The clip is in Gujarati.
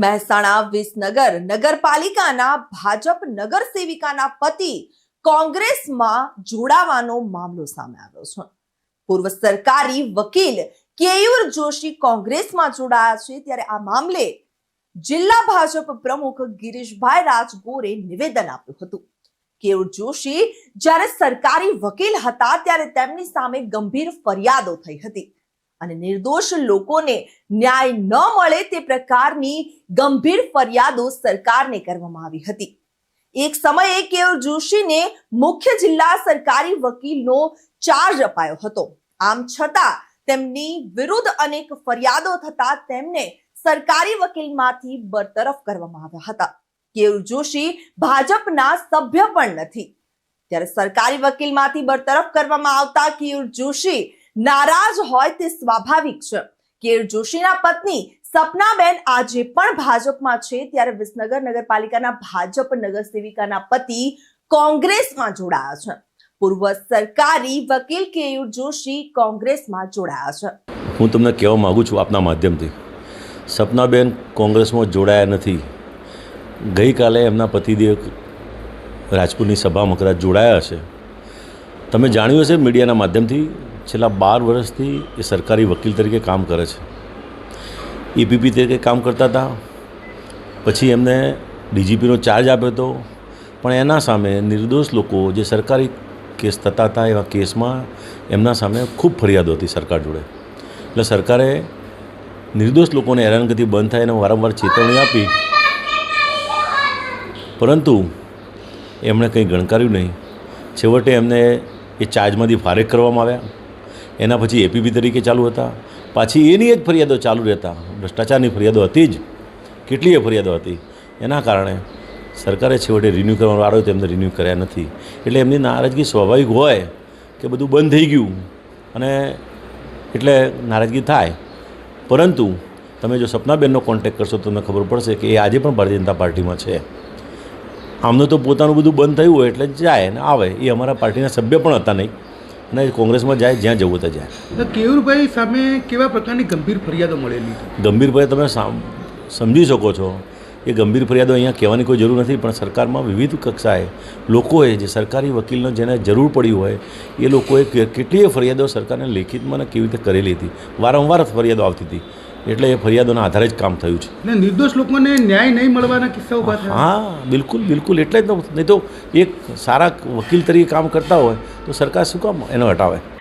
મહેસાણા, વિસનગર, નગરપાલિકાના ભાજપ નગર સેવિકાના પતિ કોંગ્રેસમાં જોડાવાનો મામલો સામે આવ્યો છે. પૂર્વ સરકારી વકીલ કેયુર જોશી કોંગ્રેસમાં જોડાયા છે. ત્યારે આ મામલે જિલ્લા ભાજપ પ્રમુખ ગિરીશભાઈ રાજગોરે નિવેદન આપ્યું હતું. કેયુર જોશી જ્યારે સરકારી વકીલ હતા ત્યારે તેમની સામે ગંભીર ફરિયાદો થઈ હતી. અને નિર્દોષ લોકોને ન્યાય ન મળે તે પ્રકારની ગંભીર ફરિયાદો સરકારને કરવામાં આવી હતી. એક સમયે કેયુર જોશીને મુખ્ય જિલ્લા સરકારી વકીલનો ચાર્જ અપાયો હતો. આમ છતાં તેમની વિરુદ્ધ અનેક ફરિયાદો થતા તેમને સરકારી વકીલમાંથી બરતરફ કરવામાં આવ્યા હતા. કેયુર જોશી ભાજપના સભ્ય પણ નથી. ત્યારે સરકારી વકીલમાંથી બરતરફ કરવામાં આવતા કેયુર જોશી નારાજ હોય તે સ્વાભાવિક છે. કેયુર જોશીના પત્ની સપનાબેન આજે પણ ભાજપમાં છે. ત્યારે વિસનગર નગરપાલિકાના ભાજપ નગર સેવિકાના પતિ કોંગ્રેસમાં જોડાયા છે. પૂર્વ સરકારી વકીલ કેયુર જોશી કોંગ્રેસમાં જોડાયા છે. હું તમને કહેવા માગું છું આપના માધ્યમથી. સપનાબેન કોંગ્રેસમાં જોડાયા નથી. ગઈકાલે એમના પતિદેવ રાજપુરની સભામાં કદાચ જોડાયા હશે. તમે જાણ્યું હશે મીડિયાના માધ્યમથી છેલ્લા બાર વર્ષથી એ સરકારી વકીલ તરીકે કામ કરે છે. ઈપીપી તરીકે કામ કરતા હતા. પછી એમને ડીજીપીનો ચાર્જ આપ્યો હતો. પણ એના સામે નિર્દોષ લોકો જે સરકારી કેસ થતા હતા એવા કેસમાં એમના સામે ખૂબ ફરિયાદો હતી સરકાર જોડે. એટલે સરકારે નિર્દોષ લોકોને હેરાનગતિ બંધ થાય એને વારંવાર ચેતવણી આપી. પરંતુ એમણે કંઈ ગણકાર્યું નહીં. છેવટે એમને એ ચાર્જમાંથી ફારેક કરવામાં આવ્યા. એના પછી એપીપી તરીકે ચાલુ હતા. પાછી એની જ ફરિયાદો ચાલુ રહેતા. ભ્રષ્ટાચારની ફરિયાદો હતી જ. કેટલીય ફરિયાદો હતી. એના કારણે સરકારે છેવટે રિન્યૂ કરવાનો વારો તેમને રિન્યૂ કર્યા નથી. એટલે એમની નારાજગી સ્વાભાવિક હોય કે બધું બંધ થઈ ગયું અને એટલે નારાજગી થાય. પરંતુ તમે જો સપનાબેનનો કોન્ટેક કરશો તો તમને ખબર પડશે કે એ આજે પણ ભારતીય જનતા પાર્ટીમાં છે. આમનું તો પોતાનું બધું બંધ થયું હોય એટલે જાય ને આવે. એ અમારા પાર્ટીના સભ્ય પણ હતા નહીં. અને કોંગ્રેસમાં જાય જ્યાં જવું ત્યાં જાય. કેયુરભાઈ સામે કેવા પ્રકારની ગંભીર ફરિયાદો મળેલી ગંભીરભાઈ તમે સમજી શકો છો એ ગંભીર ફરિયાદો અહીંયા કહેવાની કોઈ જરૂર નથી પણ સરકારમાં વિવિધ કક્ષાએ લોકોએ જે સરકારી વકીલનો જેને જરૂર પડી હોય એ લોકોએ કેટલીય ફરિયાદો સરકારને લેખિતમાં ને કેવી રીતે કરેલી હતી. વારંવાર ફરિયાદો આવતી હતી. એટલે એ ફરિયાદોના આધારે જ કામ થયું છે. ને નિર્દોષ લોકોને ન્યાય નહીં મળવાના કિસ્સા થયા. હા બિલકુલ બિલકુલ. એટલે જ નહીં તો એક સારા વકીલ તરીકે કામ કરતા હોય તો સરકાર શું કામ એને હટાવે?